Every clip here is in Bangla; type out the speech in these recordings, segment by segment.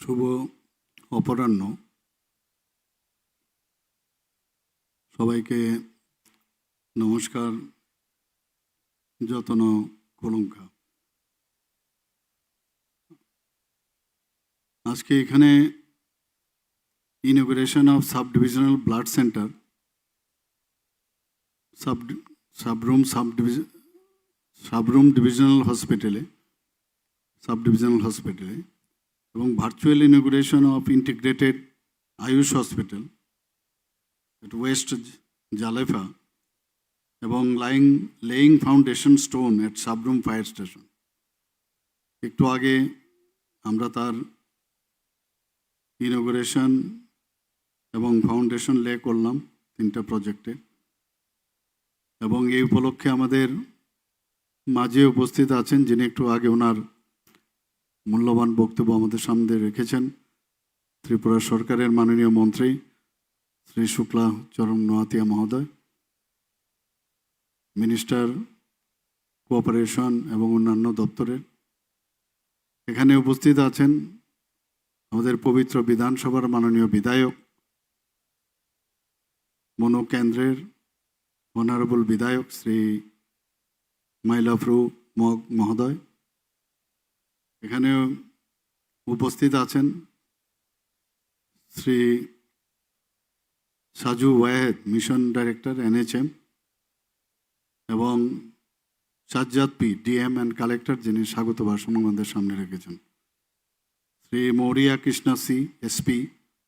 শুভ অপরাহ্ন। সবাইকে নমস্কার, যতন, কলঙ্কা। আজকে এখানে inauguration of sub divisional blood centre sub Sabroom sub division Sabroom divisional হসপিটালে সাব ডিভিশনাল হসপিটালে এবং virtual inauguration of integrated AYUSH hospital west Jalefa এবং laying laying foundation stone at Sabroom fire station একটু আগে আমরা তার ইনোগ্রেশন এবং ফাউন্ডেশন লে করলাম তিনটা প্রজেক্টে এবং এই উপলক্ষে আমাদের মাঝে উপস্থিত আছেন যিনি একটু আগে ওনার মূল্যবান বক্তব্য আমাদের সামনে রেখেছেন ত্রিপুরা সরকারের মাননীয় মন্ত্রী শ্রী শুক্লা চরম নোয়াতিয়া মহোদয়, মিনিস্টার কোঅপারেশন এবং অন্যান্য দপ্তরের। এখানে উপস্থিত আছেন আমাদের পবিত্র বিধানসভার মাননীয় বিধায়ক, মনোকেন্দ্রের অনারেবল বিধায়ক শ্রী মাইলাফরু মহোদয়। এখানে উপস্থিত আছেন Shri Saju Wahed, mission director, NHM, এবং Sajjad P, DM and collector, যিনি স্বাগত ভাষণ আমাদের সামনে রেখেছেন। Shri Maurya Krishna C, SP,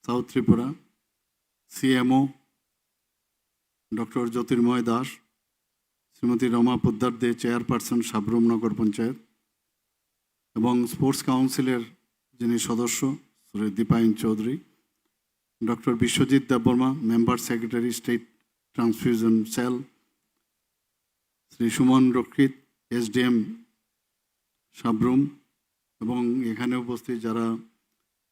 south Tripura. CMO, doctor Jyotirmoy Das. Shrimati Rama Poddar De, chairperson, Sabroom Nagar Panchayat. এবং স্পোর্টস কাউন্সিলের যিনি সদস্য, Shri Dipayan Chowdhury, doctor Biswajit Debbarma, member secretary state transfusion cell, Shri Suman Rakshit, SDM Sabroom, এবং এখানে উপস্থিত যারা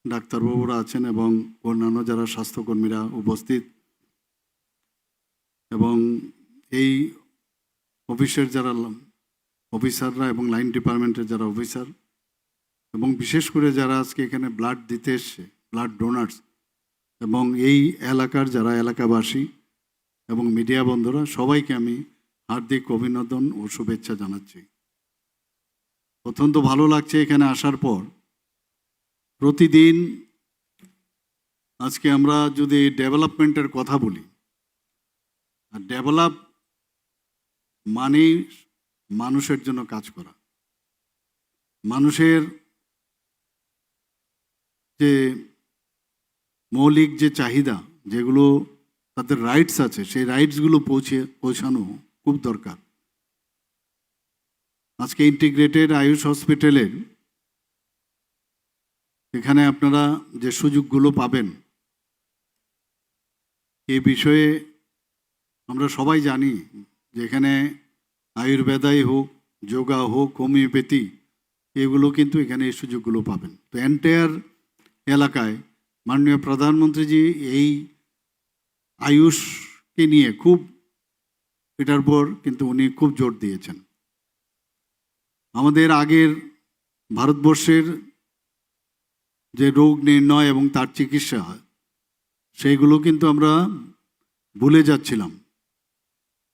ডাক্তারবাবুরা আছেন এবং অন্যান্য যারা স্বাস্থ্যকর্মীরা উপস্থিত, এবং এই অফিসের যারা অফিসাররা এবং লাইন ডিপার্টমেন্টের যারা অফিসার এবং বিশেষ করে যারা আজকে এখানে ব্লাড দিতে এসছে ব্লাড ডোনার্স এবং এই এলাকার যারা এলাকাবাসী এবং মিডিয়া বন্ধুরা, সবাইকে আমি হার্দিক অভিনন্দন ও শুভেচ্ছা জানাচ্ছি। অত্যন্ত ভালো লাগছে এখানে আসার পর। প্রতিদিন আজকে আমরা যদি ডেভেলপমেন্টের কথা বলি, আর ডেভেলপ মানেই মানুষের জন্য কাজ করা। মানুষের যে মৌলিক যে চাহিদা যেগুলো তাদের রাইটস আছে, সেই রাইটসগুলো পৌঁছে, পৌঁছানো খুব দরকার। আজকে ইন্টিগ্রেটেড আয়ুষ হসপিটালের এখানে আপনারা যে সুযোগগুলো পাবেন, এ বিষয়ে আমরা সবাই জানি যে এখানে আয়ুর্বেদাই হোক, যোগা হোক, হোমিওপ্যাথি, এগুলো কিন্তু এখানে এই সুযোগগুলো পাবেন। তো এন্টায়ার এলাকায়। মাননীয় প্রধানমন্ত্রীজি এই আয়ুষকে নিয়ে খুব এটার উপর কিন্তু উনি খুব জোর দিয়েছেন। আমাদের আগের ভারতবর্ষের যে রোগ নির্ণয় এবং তার চিকিৎসা হয়, সেইগুলো কিন্তু আমরা ভুলে যাচ্ছিলাম।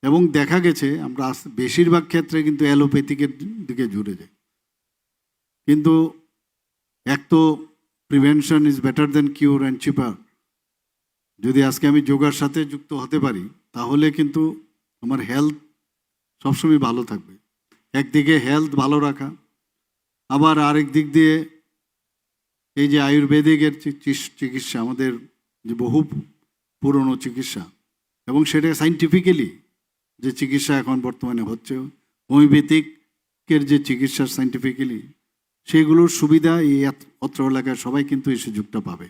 এবং দেখা গেছে আমরা বেশিরভাগ ক্ষেত্রে কিন্তু অ্যালোপ্যাথিকের দিকে জুড়ে যাই। কিন্তু এক তো prevention is better than cure and cheaper যদি আজকে আমি যোগার সাথে যুক্ত হতে পারি, তাহলে কিন্তু আমার হেলথ সবসময় ভালো থাকবে। একদিকে হেলথ ভালো রাখা, আবার আরেক দিক দিয়ে এই যে আয়ুর্বেদিকের চিকিৎসা, আমাদের যে বহু পুরনো চিকিৎসা, এবং সেটা সাইন্টিফিক্যালি যে চিকিৎসা এখন বর্তমানে হচ্ছে হোমিওপ্যাথিকের যে চিকিৎসা সাইন্টিফিক্যালি সেগুলোর সুবিধা এই অত্র এলাকার সবাই কিন্তু এই সুযোগটা পাবে।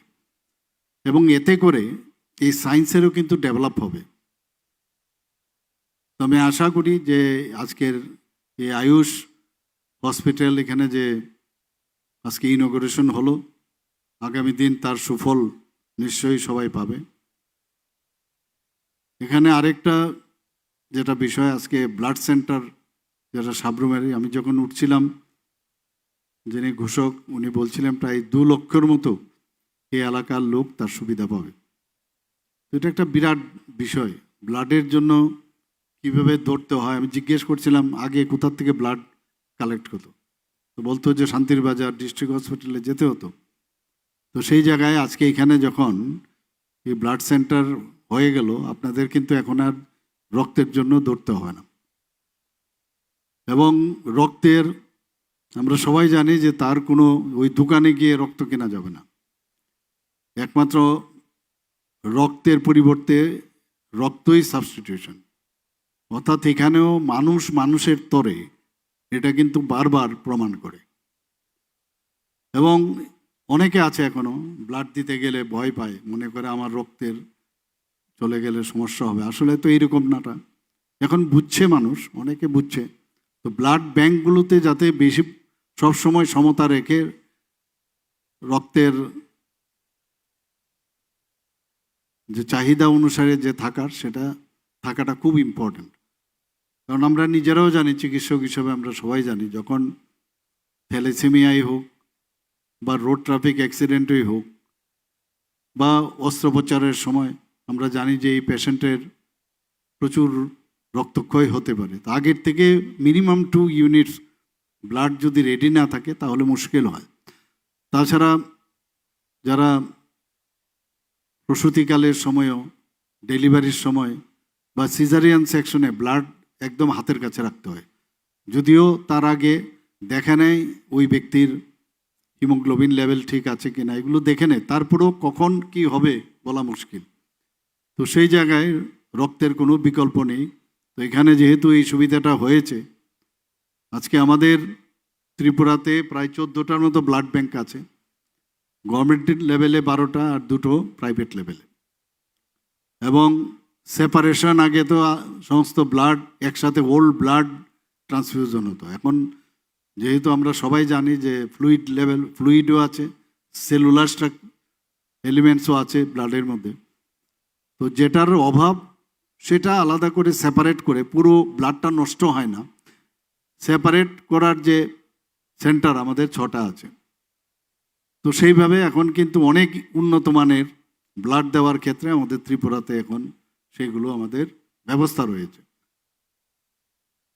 এবং এতে করে এই সায়েন্সেরও কিন্তু ডেভেলপ হবে। তো আমি আশা করি যে আজকের এই আয়ুষ হসপিটাল এখানে যে আজকে ইনোগ্রেশন হলো, আগামী দিন তার সুফল নিশ্চয়ই সবাই পাবে। এখানে আরেকটা যেটা বিষয়, আজকে ব্লাড সেন্টার, যেটা সাবরুমের আমি যখন উঠছিলাম যিনি ঘোষক, উনি বলছিলেন প্রায় দু লক্ষের মতো এই এলাকার লোক তার সুবিধা পাবে। এটা একটা বিরাট বিষয়। ব্লাডের জন্য কীভাবে ধরতে হয়? আমি জিজ্ঞেস করছিলাম, আগে কোথার থেকে ব্লাড কালেক্ট হতো তো বলতো যে শান্তির বাজার, ডিস্ট্রিক্ট হসপিটালে যেতে হতো। তো সেই জায়গায় আজকে এখানে যখন এই ব্লাড সেন্টার হয়ে গেল, আপনাদের কিন্তু এখন আর রক্তের জন্য দৌড়তে হয় না। এবং রক্তের আমরা সবাই জানি যে তার কোনো ওই দোকানে গিয়ে রক্ত কেনা যাবে না। একমাত্র রক্তের পরিবর্তে রক্তই সাবস্টিটিউশন অর্থাৎ এখানেও মানুষ মানুষের তরে, এটা কিন্তু বারবার প্রমাণ করে। এবং অনেকে আছে এখনও ব্লাড দিতে গেলে ভয় পায়, মনে করে আমার রক্তের চলে গেলে সমস্যা হবে। আসলে তো এইরকম নাটা এখন বুঝছে মানুষ, অনেকে বুঝছে। তো ব্লাড ব্যাংকগুলোতে যাতে বেশি সবসময় সমতা রেখে রক্তের যে চাহিদা অনুসারে যে থাকার, সেটা থাকাটা খুব ইম্পর্ট্যান্ট কারণ আমরা নিজেরাও জানি, চিকিৎসক হিসেবে আমরা সবাই জানি, যখন থ্যালেসেমিয়াই হোক বা রোড ট্রাফিক অ্যাক্সিডেন্টই হোক বা অস্ত্রোপচারের সময়, আমরা জানি যে এই পেশেন্টের প্রচুর রক্তক্ষয় হতে পারে। তো আগের থেকে মিনিমাম টু ইউনিটস ব্লাড যদি রেডি না থাকে, তাহলে মুশকিল হয়। তাছাড়া যারা প্রসূতিকালের সময়ও, ডেলিভারির সময় বা সিজারিয়ান সেকশনে ব্লাড একদম হাতের কাছে রাখতে হয়। যদিও তার আগে দেখা নেয় ওই ব্যক্তির হিমোগ্লোবিন লেভেল ঠিক আছে কিনা, এগুলো দেখে নেয়। তারপরেও কখন কি হবে বলা মুশকিল। তো সেই জায়গায় রক্তের কোনো বিকল্প নেই। তো এখানে যেহেতু এই সুবিধাটা হয়েছে আজকে আমাদের ত্রিপুরাতে প্রায় চোদ্দোটার মতো ব্লাড ব্যাংক আছে। গভর্নমেন্ট লেভেলে বারোটা আর দুটো প্রাইভেট লেভেলে এবং সেপারেশন আগে তো সমস্ত ব্লাড একসাথে ওল্ড ব্লাড ট্রান্সফিউশন হতো। এখন যেহেতু আমরা সবাই জানি যে ফ্লুইড লেভেল ফ্লুইডও আছে সেলুলার স্ট্রাক এলিমেন্টসও আছে ব্লাডের মধ্যে। তো যেটার অভাব, সেটা আলাদা করে সেপারেট করে পুরো ব্লাডটা নষ্ট হয় না। সেপারেট করার যে সেন্টার আমাদের ছটা আছে। তো সেইভাবে এখন কিন্তু অনেক উন্নত মানের ব্লাড দেওয়ার ক্ষেত্রে আমাদের ত্রিপুরাতে এখন সেগুলো আমাদের ব্যবস্থা রয়েছে।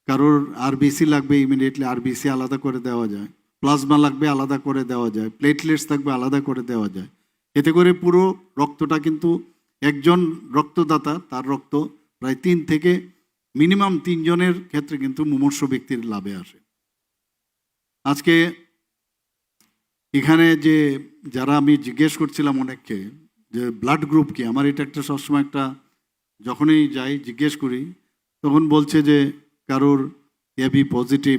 কারোর আরবিসি লাগবে ইমিডিয়েটলি আরবিসি আলাদা করে দেওয়া যায়। প্লাজমা লাগবে আলাদা করে দেওয়া যায়। প্লেটলেটস থাকবে আলাদা করে দেওয়া যায়। এতে করে পুরো রক্তটা কিন্তু একজন রক্তদাতা, তার রক্ত প্রায় তিন থেকে মিনিমাম তিনজনের ক্ষেত্রে কিন্তু মুমূর্ষ ব্যক্তির লাভে আসে। আজকে এখানে যে, যারা আমি জিজ্ঞেস করছিলাম অনেককে, যে ব্লাড গ্রুপ কি? আমার এটা একটা সবসময় একটা, যখনই যাই জিজ্ঞেস করি, তখন বলছে যে, কারোর এবি পজিটিভ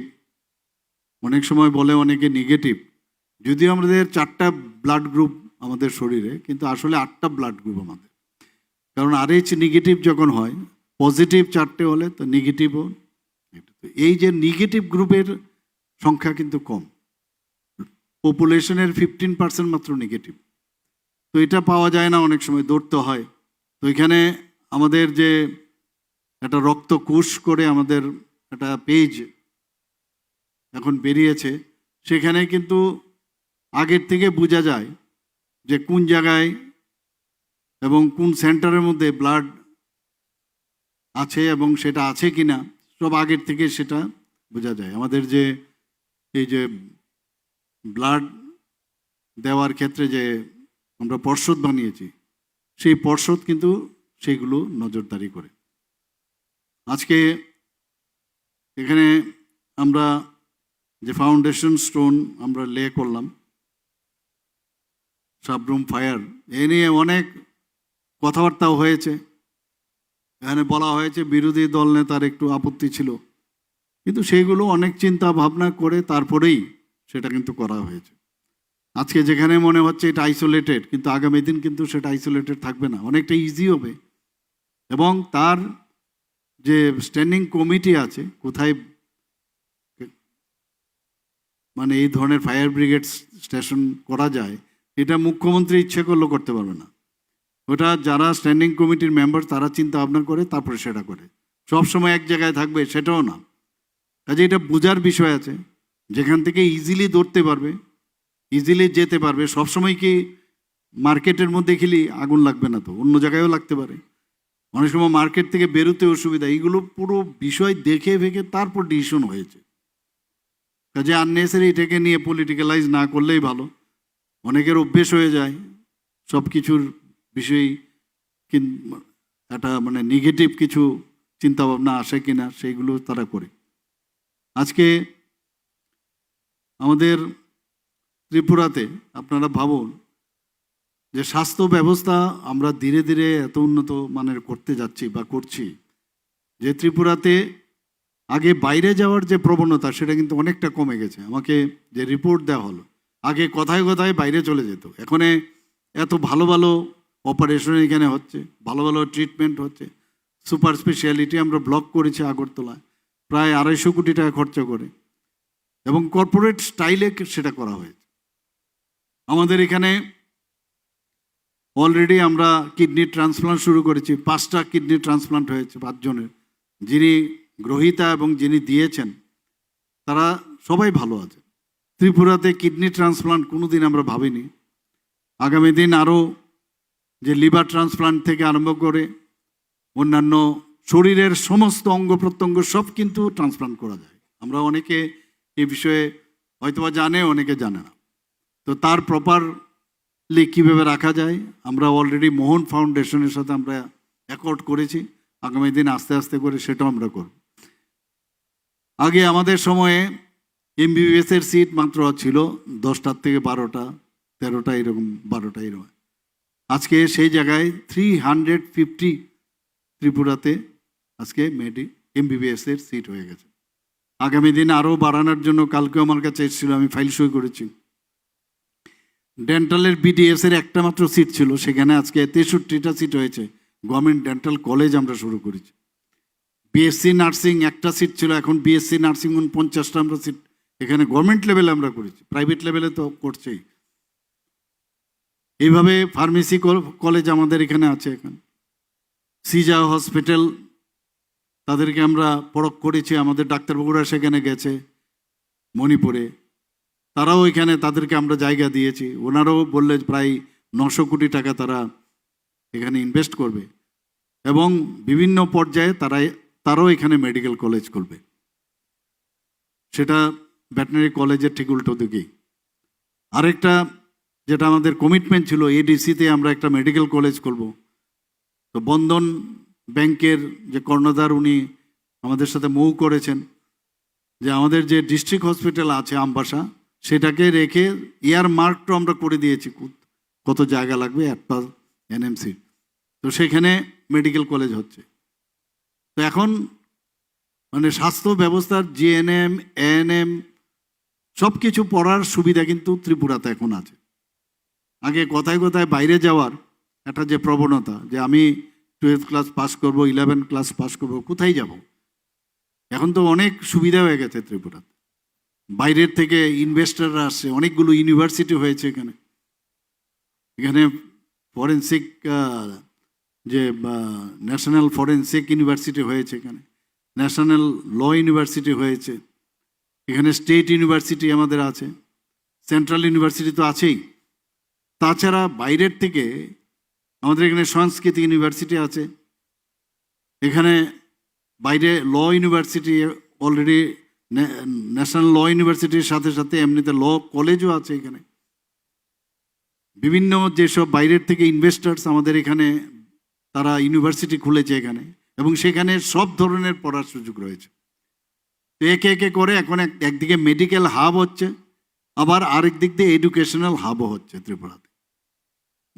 অনেক সময় বলে অনেকে নেগেটিভ যদিও আমাদের চারটা ব্লাড গ্রুপ আমাদের শরীরে, কিন্তু আসলে আটটা ব্লাড গ্রুপ আমাদের। কারণ আরএইচ নেগেটিভ যখন হয় পজিটিভ চারটে হলে তো নেগেটিভও এই যে নেগেটিভ গ্রুপের সংখ্যা কিন্তু কম। পপুলেশনের ফিফটিন পার্সেন্ট মাত্র নেগেটিভ তো এটা পাওয়া যায় না, অনেক সময় দৌড়তে হয়। তো এখানে আমাদের যে একটা রক্ত কোষ করে আমাদের একটা পেজ এখন বেরিয়েছে, সেখানে কিন্তু আগের থেকে বোঝা যায় যে কোন জায়গায় এবং কোন সেন্টারের মধ্যে ব্লাড আছে এবং সেটা আছে কিনা, সব আগের থেকে সেটা বোঝা যায়। আমাদের যে, এই যে ব্লাড দেওয়ার ক্ষেত্রে যে আমরা পর্ষদ বানিয়েছি, সেই পর্ষদ কিন্তু সেইগুলো নজরদারি করে। আজকে এখানে আমরা যে ফাউন্ডেশন স্টোন আমরা লে করলাম সাবরুম ফায়ার এ নিয়ে অনেক কথাবার্তাও হয়েছে। এখানে বলা হয়েছে বিরোধী দল নেতার একটু আপত্তি ছিল। কিন্তু সেইগুলো অনেক চিন্তা ভাবনা করে তারপরেই সেটা কিন্তু করা হয়েছে। আজকে যেখানে মনে হচ্ছে এটা আইসোলেটেড কিন্তু আগামী দিন কিন্তু সেটা আইসোলেটেড থাকবে না। অনেকটা ইজি হবে। এবং তার যে স্ট্যান্ডিং কমিটি আছে, কোথায় মানে এই ধরনের ফায়ার ব্রিগেড স্টেশন করা যায়, এটা মুখ্যমন্ত্রী ইচ্ছে করলেও করতে পারবে না। ওটা যারা স্ট্যান্ডিং কমিটির মেম্বার তারা চিন্তা ভাবনা করে, তারপরে সেটা করে। সব সময় এক জায়গায় থাকবে, সেটাও না। কাজে এটা বোঝার বিষয় আছে। যেখান থেকে ইজিলি ধরতে পারবে ইজিলি যেতে পারবে সবসময় কি মার্কেটের মধ্যে খেলি আগুন লাগবে না তো? অন্য জায়গায়ও লাগতে পারে। অনেক সময় মার্কেট থেকে বেরোতে অসুবিধা, এইগুলো পুরো বিষয় দেখে ভেগে তারপর ডিসিশন হয়েছে। কাজে আননেসারি এটাকে নিয়ে পলিটিক্যালাইজ না করলেই ভালো। অনেকের অভ্যেস হয়ে যায় সব কিছুর বিষয়েই কিন- একটা মানে নেগেটিভ কিছু চিন্তাভাবনা আসে কিনা সেইগুলো তারা করে। আজকে আমাদের ত্রিপুরাতে আপনারা ভাবুন যে স্বাস্থ্য ব্যবস্থা আমরা ধীরে ধীরে এত উন্নত মানের করতে যাচ্ছি বা করছি, যে ত্রিপুরাতে আগে বাইরে যাওয়ার যে প্রবণতা সেটা কিন্তু অনেকটা কমে গেছে। আমাকে যে রিপোর্ট দেওয়া হলো, আগে কথায় কথায় বাইরে চলে যেত। এখানে এত ভালো ভালো অপারেশন এখানে হচ্ছে, ভালো ভালো ট্রিটমেন্ট হচ্ছে। সুপার স্পেশালিটি আমরা ব্লক করেছি আগরতলায়, প্রায় আড়াইশো কোটি টাকা খরচা করে। এবং কর্পোরেট স্টাইলে সেটা করা হয়েছে। আমাদের এখানে অলরেডি আমরা কিডনি ট্রান্সপ্লান্ট শুরু করেছি, পাঁচটা কিডনি ট্রান্সপ্লান্ট হয়েছে পাঁচজনের। যিনি গ্রহিতা এবং যিনি দিয়েছেন, তারা সবাই ভালো আছে। ত্রিপুরাতে কিডনি ট্রান্সপ্লান্ট কোনোদিন আমরা ভাবিনি। আগামী দিন আরও যে লিভার ট্রান্সপ্লান্ট থেকে আরম্ভ করে অন্যান্য শরীরের সমস্ত অঙ্গ প্রত্যঙ্গ সব কিন্তু ট্রান্সপ্লান্ট করা যায়। আমরা অনেকে এ বিষয়ে হয়তোবা জানে, অনেকে জানে না। তো তার প্রপারলি কীভাবে রাখা যায়, আমরা অলরেডি মোহন ফাউন্ডেশনের সাথে আমরা অ্যাকর্ড করেছি। আগামী দিন আস্তে আস্তে করে সেটাও আমরা করব। আগে আমাদের সময়ে এমবিবিএসের সিট মাত্র ছিল দশটার থেকে বারোটা, তেরোটা এরকম, বারোটা এরকম। আজকে সেই জায়গায় থ্রি হান্ড্রেড ফিফটি ত্রিপুরাতে আজকে মেডি এমবিবিএস এর সিট হয়ে গেছে। আগামী দিন আরও বাড়ানোর জন্য কালকে আমার কাছে এসেছিল, আমি ফাইল সই করেছি। ডেন্টালের বিডিএস এর একটা মাত্র সিট ছিল, সেখানে আজকে তেষট্টিটা সিট হয়েছে। গভর্নমেন্ট ডেন্টাল কলেজ আমরা শুরু করেছি। বিএসসি নার্সিং একটা সিট ছিল, এখন বিএসসি নার্সিং পঞ্চাশটা আমরা সিট এখানে গভর্নমেন্ট লেভেলে আমরা করেছি। প্রাইভেট লেভেলে তো করছেই। এইভাবে ফার্মেসি কলেজ আমাদের এখানে আছে এখন। সিজা হসপিটাল, তাদেরকে আমরা পরখ করেছি, আমাদের ডাক্তারবাবুরা সেখানে গেছে মণিপুরে। তারাও এখানে তাদেরকে আমরা জায়গা দিয়েছি। ওনারাও বললে প্রায় নশো কোটি টাকা তারা এখানে ইনভেস্ট করবে। এবং বিভিন্ন পর্যায়ে তারা তারাও এখানে মেডিকেল কলেজ করবে। সেটা ভেটেনারি কলেজের ঠিক উল্টো দিকেই। আরেকটা যেটা আমাদের কমিটমেন্ট ছিল এডিসিতে আমরা একটা মেডিকেল কলেজ করব। তো বন্ধন ব্যাংকের যে কর্ণধার উনি আমাদের সাথে মৌ করেছেন, যে আমাদের যে ডিস্ট্রিক্ট হসপিটাল আছে আমবাসা সেটাকে রেখে ইয়ার মার্কটা আমরা করে দিয়েছি। কত- জায়গা লাগবে একটা এনএমসি তো সেখানে মেডিকেল কলেজ হচ্ছে। তো এখন মানে স্বাস্থ্য ব্যবস্থার জিএনএম এএনএম সব কিছু পড়ার সুবিধা কিন্তু ত্রিপুরাতে এখন আছে। আগে কথায় কথায় বাইরে যাওয়ার একটা যে প্রবণতা যে আমি টুয়েলভ ক্লাস পাস করব ইলেভেন ক্লাস পাস করব, কোথায় যাব? এখন তো অনেক সুবিধা হয়ে গেছে ত্রিপুরাতে। বাইরের থেকে ইনভেস্টাররা আসছে, অনেকগুলো ইউনিভার্সিটি হয়েছে এখানে। এখানে ফরেন্সিক যে ন্যাশনাল ফরেন্সিক ইউনিভার্সিটি হয়েছে এখানে। ন্যাশনাল ল ইউনিভার্সিটি হয়েছে। এখানে স্টেট ইউনিভার্সিটি আমাদের আছে। সেন্ট্রাল ইউনিভার্সিটি তো আছেই। তাছাড়া বাইরের থেকে আমাদের এখানে সংস্কৃতি ইউনিভার্সিটি আছে। এখানে বাইরে law university already national law ইউনিভার্সিটির সাথে সাথে এমনিতে ল কলেজও আছে এখানে। বিভিন্ন যেসব বাইরের থেকে ইনভেস্টার্স আমাদের এখানে তারা ইউনিভার্সিটি খুলেছে এখানে এবং সেখানে সব ধরনের পড়ার সুযোগ রয়েছে। তো একে একে করে এখন এক- একদিকে মেডিকেল হাব হচ্ছে, আবার আরেক দিক দিয়ে এডুকেশনাল হাবও হচ্ছে ত্রিপুরাতে।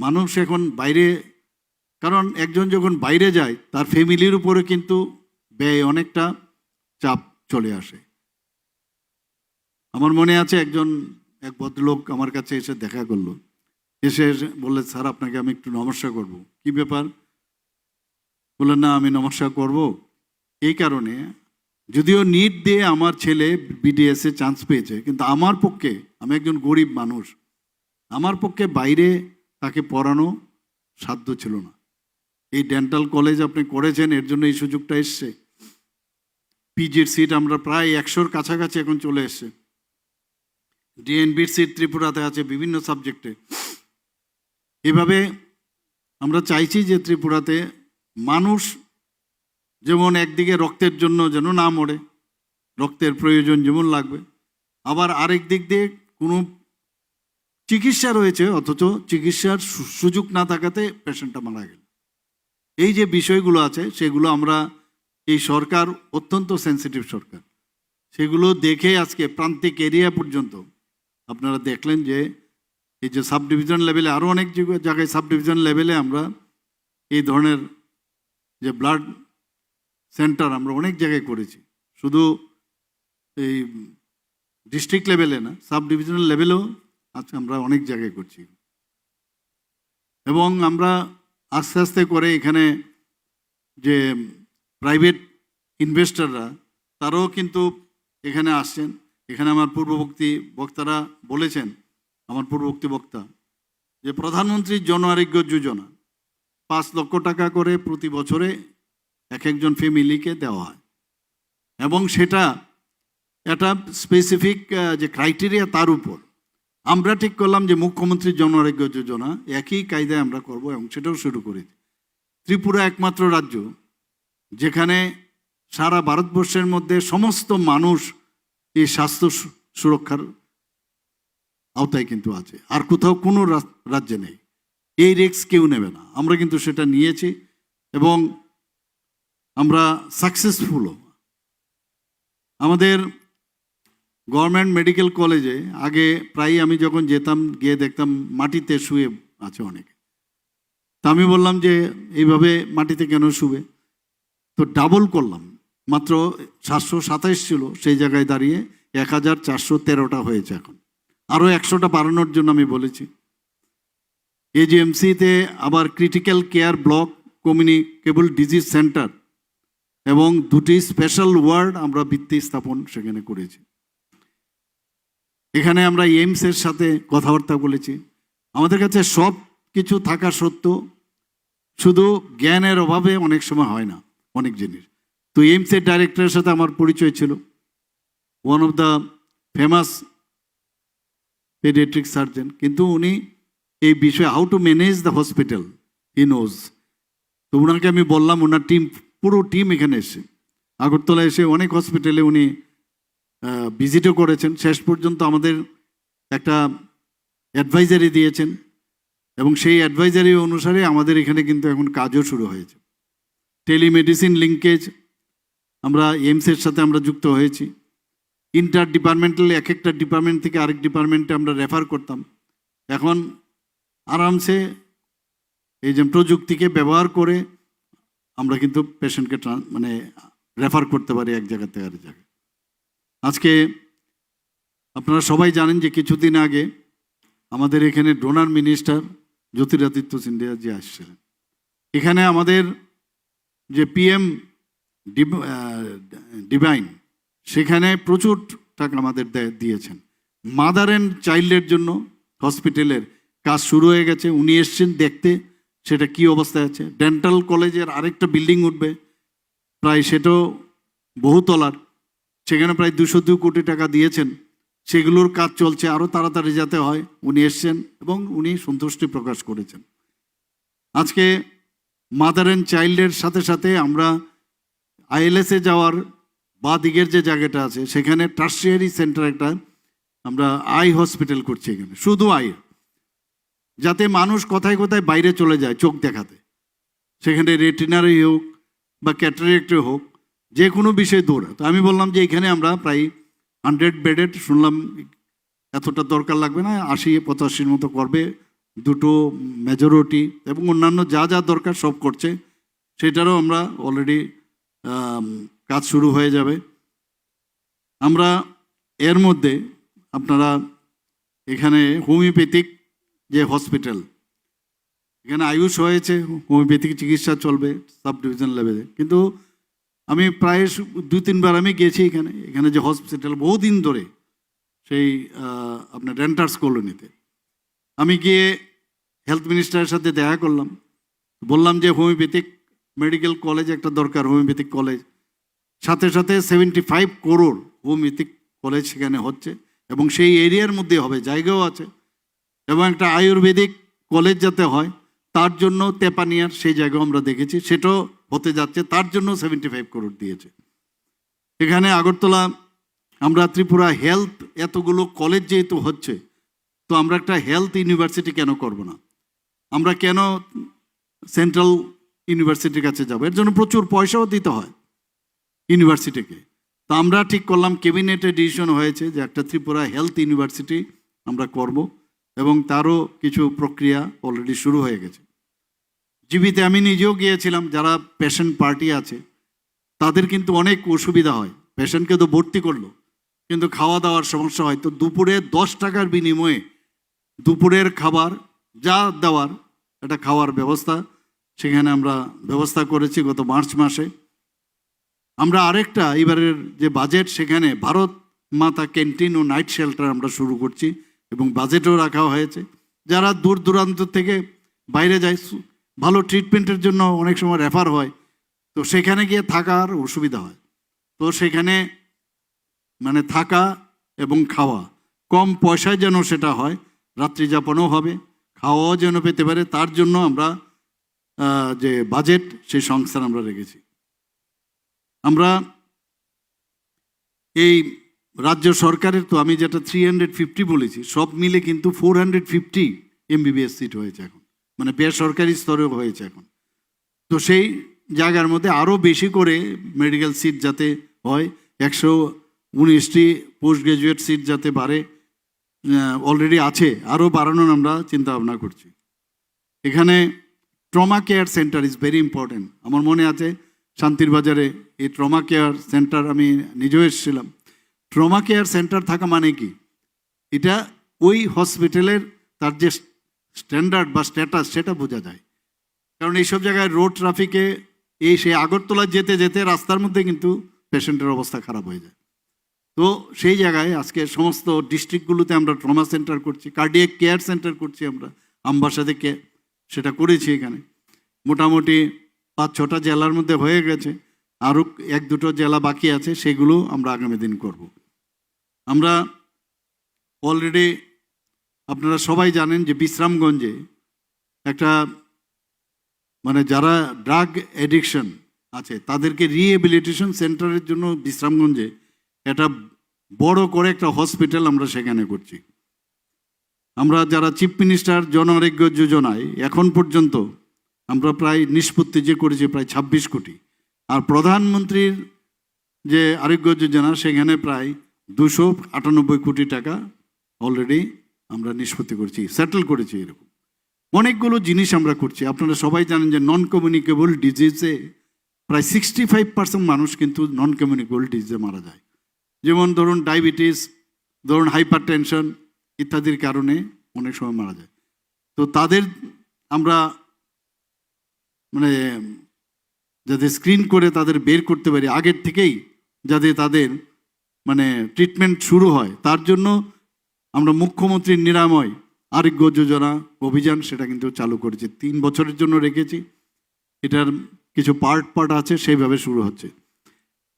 মানুষ এখন বাইরে, কারণ একজন যখন বাইরে যায়, তার ফ্যামিলির উপরে কিন্তু ব্যয় অনেকটা চাপ চলে আসে। আমার মনে আছে একজন, এক ভদ্রলোক আমার কাছে এসে দেখা করল। এসে বললে, স্যার, আপনাকে আমি একটু নমস্কার করব। কি ব্যাপার? বললেন, না, আমি নমস্কার করব। এই কারণে যদিও নিট দিয়ে আমার ছেলে বিডিএস চান্স পেয়েছে, কিন্তু আমার পক্ষে, আমি একজন গরিব মানুষ, আমার পক্ষে বাইরে তাকে পড়ানো সাধ্য ছিল না। এই ডেন্টাল কলেজ আপনি করেছেন, এর জন্য এই সুযোগটা এসছে। পিজির সিট আমরা প্রায় একশোর কাছাকাছি এখন চলে এসছে। ডিএনবির সিট ত্রিপুরাতে আছে বিভিন্ন সাবজেক্টে এভাবে আমরা চাইছি যে ত্রিপুরাতে মানুষ যেমন একদিকে রক্তের জন্য যেন না মরে, রক্তের প্রয়োজন যেমন লাগবে, আবার আরেক দিক দিয়ে কোনো চিকিৎসা রয়েছে, অথচ চিকিৎসার সুযোগ না থাকাতে পেশেন্টটা মারা গেল। এই যে বিষয়গুলো আছে, সেগুলো আমরা, এই সরকার অত্যন্ত সেন্সিটিভ সরকার। সেগুলো দেখে আজকে প্রান্তিক এরিয়া পর্যন্ত আপনারা দেখলেন যে, এই যে সাব ডিভিশন লেভেলে আরও অনেক জায়গায় সাব ডিভিশন লেভেলে আমরা এই ধরনের যে ব্লাড সেন্টার আমরা অনেক জায়গায় করেছি। শুধু এই ডিস্ট্রিক্ট লেভেলে না সাব ডিভিশনাল লেভেলেও আজকে আমরা অনেক জায়গায় করছি। এবং আমরা আস্তে আস্তে করে এখানে যে প্রাইভেট ইনভেস্টররা তারাও কিন্তু এখানে আসছেন। এখানে আমার পূর্ববর্তী বক্তারা বলেছেন, আমার পূর্ববর্তী বক্তা, যে প্রধানমন্ত্রী জন আরোগ্য যোজনা, পাঁচ লক্ষ টাকা করে প্রতি বছরে এক একজন ফ্যামিলিকে দেওয়া হয়। এবং সেটা একটা স্পেসিফিক যে ক্রাইটেরিয়া তার উপর। আমরা ঠিক করলাম যে মুখ্যমন্ত্রী জন আরোগ্য যোজনা, একই কায়দায় আমরা করব এবং সেটাও শুরু করি। ত্রিপুরা একমাত্র রাজ্য যেখানে সারা ভারতবর্ষের মধ্যে সমস্ত মানুষ এই স্বাস্থ্য সুরক্ষার আওতায় কিন্তু আছে। আর কোথাও কোনো রাজ্যে নেই। এই রিস্ক কেউ নেবে না। আমরা কিন্তু সেটা নিয়েছি এবং আমরা সাকসেসফুলও। আমাদের গভর্নমেন্ট মেডিকেল কলেজে, আগে প্রায় আমি যখন যেতাম, গিয়ে দেখতাম মাটিতে শুয়ে আছে অনেকে। তা আমি বললাম যে, এইভাবে মাটিতে কেন শুবে? তো ডাবল করলাম। মাত্র সাতশো সাতাইশ ছিল, সেই জায়গায় দাঁড়িয়ে এক হাজার চারশো তেরোটা হয়েছে এখন। আরও একশোটা বাড়ানোর জন্য আমি বলেছি। এজিএমসিতে আবার critical care block communicable disease centre এবং দুটি স্পেশাল ওয়ার্ড আমরা ভিত্তি স্থাপন সেখানে করেছি। এখানে আমরা এইমসের সাথে কথাবার্তা বলেছি। আমাদের কাছে সব কিছু থাকা সত্ত্বেও শুধু জ্ঞানের অভাবে অনেক সময় হয় না, অনেক জিনিস। তো এইমসের ডাইরেক্টরের সাথে আমার পরিচয় ছিল। One of the famous paediatric surgeon কিন্তু উনি এই বিষয়ে how to manage the hospital he knows তো ওনাকে আমি বললাম ওনার টিম পুরো টিম এখানে এসে। আগরতলা এসে অনেক হসপিটালে উনি ভিজিটও করেছেন। শেষ পর্যন্ত আমাদের একটা অ্যাডভাইজারি দিয়েছেন এবং সেই অ্যাডভাইজারি অনুসারে আমাদের এখানে কিন্তু এখন কাজও শুরু হয়েছে। টেলিমেডিসিন লিঙ্কেজ আমরা এইমসের সাথে আমরা যুক্ত হয়েছি। ইন্টার ডিপার্টমেন্টাল এক একটা ডিপার্টমেন্ট থেকে আরেক ডিপার্টমেন্টে আমরা রেফার করতাম। এখন আরামসে এই যে প্রযুক্তিকে ব্যবহার করে আমরা কিন্তু পেশেন্টকে মানে রেফার করতে পারি এক জায়গা থেকে আরেক জায়গায়। আজকে আপনারা সবাই জানেন যে কিছুদিন আগে আমাদের এখানে ডোনার মিনিস্টার জ্যোতিরাদিত্য সিন্ধিয়া জি আসছিলেন। এখানে আমাদের যে পিএম ডিভাইন, সেখানে প্রচুর টাকা আমাদের দেয়- দিয়েছেন। মাদার অ্যান্ড চাইল্ডের জন্য হসপিটালের কাজ শুরু হয়ে গেছে। উনি এসছেন দেখতে, সেটা কি অবস্থায় আছে? ডেন্টাল কলেজের আরেকটা বিল্ডিং উঠবে। প্রায় সেটাও বহুতলার। সেখানে প্রায় দুশো দু কোটি টাকা দিয়েছেন। সেগুলোর কাজ চলছে আরও তাড়াতাড়ি যাতে হয়। উনি এসছেন এবং উনি সন্তুষ্টি প্রকাশ করেছেন। আজকে মাদার অ্যান্ড চাইল্ডের সাথে সাথে আমরা আইএলএসে যাওয়ার বা দিকের যে জায়গাটা আছে, সেখানে টার্সিয়ারি সেন্টার একটা আমরা আই হসপিটাল করছি এখানে। শুধু আই। যাতে মানুষ কোথায় কোথায় বাইরে চলে যায় চোখ দেখাতে। সেখানে রেটিনারি হোক বা ক্যাটারেক্টে হোক যে কোনো বিষয়ে দৌড়া। তো আমি বললাম যে এখানে আমরা প্রায় হান্ড্রেড বেডেড শুনলাম এতটা দরকার লাগবে না, আশি, পঁচাশির মতো করবে, দুটো মেজরিটি এবং অন্যান্য যা যা দরকার সব করছে, সেটারও আমরা অলরেডি কাজ শুরু হয়ে যাবে। আমরা এর মধ্যে আপনারা এখানে হোমিওপ্যাথিক যে হসপিটাল, এখানে আয়ুষ হয়েছে, হোমিওপ্যাথিক চিকিৎসা চলবে সাব ডিভিশন লেভেলে। কিন্তু আমি প্রায় দু তিনবার আমি গেছি এখানে। এখানে যে হসপিটাল বহুদিন ধরে সেই আপনার রেন্টার্স কলোনিতে আমি গিয়ে হেলথ মিনিস্টারের সাথে দেখা করলাম। বললাম যে হোমিওপ্যাথিক মেডিকেল কলেজ একটা দরকার হোমিওপ্যাথিক কলেজ সাথে সাথে seventy five crore homoeopathic college সেখানে হচ্ছে এবং সেই এরিয়ার মধ্যে হবে, জায়গাও আছে। এবং একটা আয়ুর্বেদিক কলেজ যাতে হয়, তার জন্য তেপানিয়ার সেই জায়গাও আমরা দেখেছি। সেটাও হতে যাচ্ছে, তার জন্য সেভেন্টি ফাইভ করোড় দিয়েছে। এখানে আগরতলা, আমরা ত্রিপুরা হেলথ এতগুলো কলেজ যেহেতু হচ্ছে, তো আমরা একটা হেলথ ইউনিভার্সিটি কেন করব না? আমরা কেন সেন্ট্রাল ইউনিভার্সিটির কাছে যাব? এর জন্য প্রচুর পয়সাও দিতে হয় ইউনিভার্সিটিকে তো আমরা ঠিক করলাম ক্যাবিনেটে ডিসিশন হয়েছে যে একটা ত্রিপুরা হেলথ ইউনিভার্সিটি আমরা করব, এবং তারও কিছু প্রক্রিয়া অলরেডি শুরু হয়ে গেছে। জীবিতে আমি নিজেও গিয়েছিলাম, যারা পেশেন্ট পার্টি আছে, তাদের কিন্তু অনেক অসুবিধা হয়। পেশেন্টকে তো ভর্তি করল, কিন্তু খাওয়া দাওয়ার সমস্যা হয়। তো দুপুরে দশ টাকার বিনিময়ে দুপুরের খাবার, যা দেওয়ার, একটা খাওয়ার ব্যবস্থা, সেখানে আমরা ব্যবস্থা করেছি গত মার্চ মাসে। আমরা আরেকটা, এবারের যে বাজেট সেখানে ভারত মাতা ক্যান্টিন ও নাইট শেল্টার আমরা শুরু করছি এবং বাজেটও রাখা হয়েছে। যারা দূর দূরান্ত থেকে বাইরে যায় ভালো ট্রিটমেন্টের জন্য অনেক সময় রেফার হয়। তো সেখানে গিয়ে থাকার অসুবিধা হয়। তো সেখানে মানে থাকা এবং খাওয়া, কম পয়সায় যেন সেটা হয় রাত্রি যাপনও হবে, খাওয়াও যেন পেতে পারে, তার জন্য আমরা যে বাজেট সেই সংস্থান আমরা রেখেছি। আমরা এই রাজ্য সরকারের তো আমি যেটা থ্রি হান্ড্রেড ফিফটি বলেছি, সব মিলে কিন্তু four hundred fifty MBBS seat হয়েছে এখন। মানে বেসরকারি স্তরেও হয়েছে এখন। তো সেই জায়গার মধ্যে আরও বেশি করে মেডিকেল সিট যাতে হয়, একশো উনিশটি পোস্ট গ্রাজুয়েট সিট যাতে বাড়ে অলরেডি আছে আরও বাড়ানোর আমরা চিন্তা ভাবনা করছি। এখানে trauma care centre is very important আমার মনে আছে শান্তির বাজারে এই ট্রমা কেয়ার সেন্টার আমি নিজেও এসেছিলাম। ট্রমা কেয়ার সেন্টার থাকা মানে কি? এটা ওই হসপিটালের তার যে স্ট্যান্ডার্ড বা স্ট্যাটাস, সেটা বোঝা যায়। কারণ এইসব জায়গায় রোড ট্রাফিকে এই সেই আগরতলা যেতে যেতে রাস্তার মধ্যে কিন্তু পেশেন্টের অবস্থা খারাপ হয়ে যায়। তো সেই জায়গায় আজকে সমস্ত ডিস্ট্রিক্টগুলোতে আমরা ট্রমা সেন্টার করছি, কার্ডিয়াক কেয়ার সেন্টার করছি আমরা আমবাসাতে কে, সেটা করেছি এখানে। মোটামুটি পাঁচ ছটা জেলার মধ্যে হয়ে গেছে, আরও এক দুটো জেলা বাকি আছে, সেগুলো আমরা আগামী দিন করব। আমরা অলরেডি আপনারা সবাই জানেন যে বিশ্রামগঞ্জে একটা মানে যারা ড্রাগ এডিকশন আছে, তাদেরকে রিহেবিলিটেশন সেন্টারের জন্য বিশ্রামগঞ্জে একটা বড় করে একটা হসপিটাল আমরা সেখানে করছি। আমরা যারা চিফ মিনিস্টার জন আরোগ্য যোজনায়, এখন পর্যন্ত আমরা প্রায় নিষ্পত্তি যে করেছি প্রায় ছাব্বিশ কোটি। আর প্রধানমন্ত্রীর যে আরোগ্য যোজনা, সেখানে প্রায় দুশো আটানব্বই কোটি টাকা অলরেডি আমরা নিষ্পত্তি করেছি সেটেল করেছি এরকম। অনেকগুলো জিনিস আমরা করছি। আপনারা সবাই জানেন যে নন কমিউনিকেবল ডিজিজে প্রায় সিক্সটি ফাইভ পার্সেন্ট মানুষ কিন্তু নন কমিউনিকেবল ডিজিজে মারা যায়। যেমন ধরুন ডায়াবেটিস ধরুন হাইপার টেনশন ইত্যাদির কারণে অনেক সময় মারা যায়। তো তাদের আমরা মানে যাতে স্ক্রিন করে তাদের বের করতে পারি, আগের থেকেই যাতে তাদের মানে ট্রিটমেন্ট শুরু হয়, তার জন্য আমরা মুখ্যমন্ত্রীর নিরাময়, আরোগ্য যোজনা অভিযান সেটা কিন্তু চালু করেছি। তিন বছরের জন্য রেখেছি। এটার কিছু পার্ট পার্ট আছে, সেইভাবে শুরু হচ্ছে।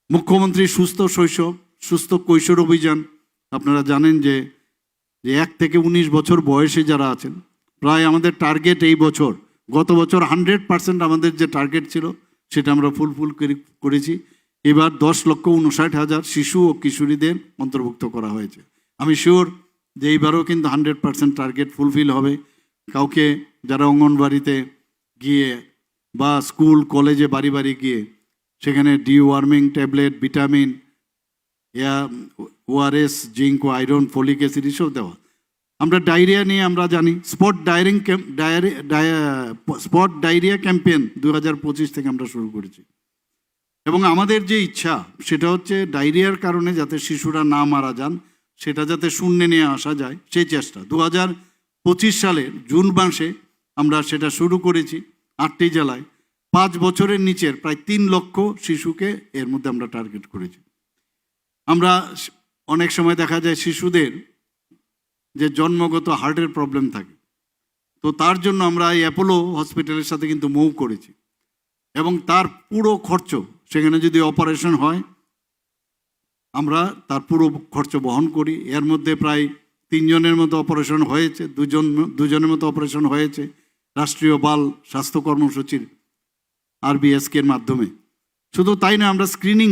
মুখ্যমন্ত্রী সুস্থ শৈশব, সুস্থ কৈশোর অভিযান। আপনারা জানেন যে এক থেকে উনিশ বছর বয়সে যারা আছেন, প্রায় আমাদের টার্গেট এই বছর, গত বছর হান্ড্রেড পার্সেন্ট আমাদের যে টার্গেট ছিল, সেটা আমরা ফুলফুল করেছি। এবার দশ লক্ষ উনষাট হাজার শিশু ও কিশোরীদের অন্তর্ভুক্ত করা হয়েছে। আমি শিওর যে এইবারও কিন্তু হান্ড্রেড পার্সেন্ট টার্গেট ফুলফিল হবে। কাউকে যারা অঙ্গনবাড়িতে গিয়ে বা স্কুল, কলেজে বাড়ি বাড়ি গিয়ে সেখানে ডি ওয়ার্মিং ট্যাবলেট, ভিটামিন ইয়া ওআরএস জিঙ্ক ও আয়রন, ফলিক অ্যাসিড এসব দেওয়া। আমরা ডায়রিয়া নিয়ে আমরা জানি। স্পট ডায়রিং ডায়ারি স্পট ডায়রিয়া ক্যাম্পেন দু হাজার পঁচিশ থেকে আমরা শুরু করেছি। এবং আমাদের যে ইচ্ছা, সেটা হচ্ছে ডায়রিয়ার কারণে যাতে শিশুরা না মারা যান। সেটা যাতে শূন্যে নিয়ে আসা যায়, সেই চেষ্টা। দু হাজার পঁচিশ সালের জুন মাসে আমরা সেটা শুরু করেছি আটটি জেলায়। পাঁচ বছরের নিচের প্রায় তিন লক্ষ শিশুকে এর মধ্যে আমরা টার্গেট করেছি। আমরা অনেক সময় দেখা যায় শিশুদের যে জন্মগত হার্টের প্রবলেম থাকে, তো তার জন্য আমরা এই অ্যাপোলো হসপিটালের সাথে কিন্তু মুভ করেছি। এবং তার পুরো খরচ সেখানে যদি অপারেশন হয় আমরা তার পুরো খরচ বহন করি। এর মধ্যে প্রায় তিনজনের মতো অপারেশন হয়েছে, দুজন, দুজনের মতো অপারেশন হয়েছে রাষ্ট্রীয় বাল স্বাস্থ্য কর্মসূচির আরবিএসকের মাধ্যমে। শুধু তাই না, আমরা স্ক্রিনিং